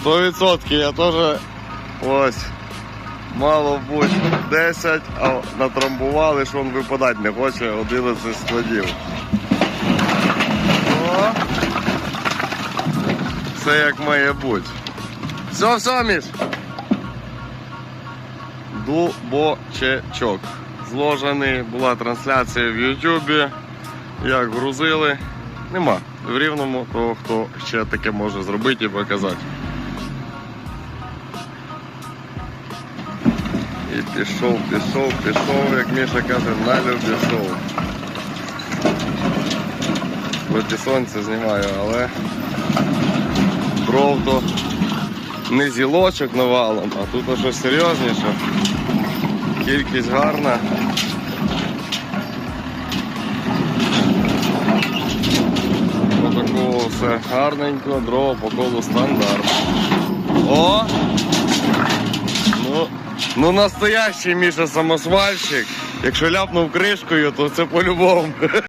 Сто відсотків я теж ось. Мало бути 10, а натрамбували, що він випадати не хоче 11 складів. О! Все як має бути. Все, все, Міш. Дубочечок. Зложений, була трансляція в Ютубі. Як грузили. Нема. В рівному того, хто ще таке може зробити і показати. І пішов, пішов, пішов, як Міша каже, налю пішов. Проти сонця знімаю, але дров то не зілочок навалом, а тут щось серйозніше. Кількість гарна. Все гарненько, дрова по колу стандарт. О! Ну, ну настоящий Міша самосвальщик. Якщо ляпнув кришкою, то це по-любому.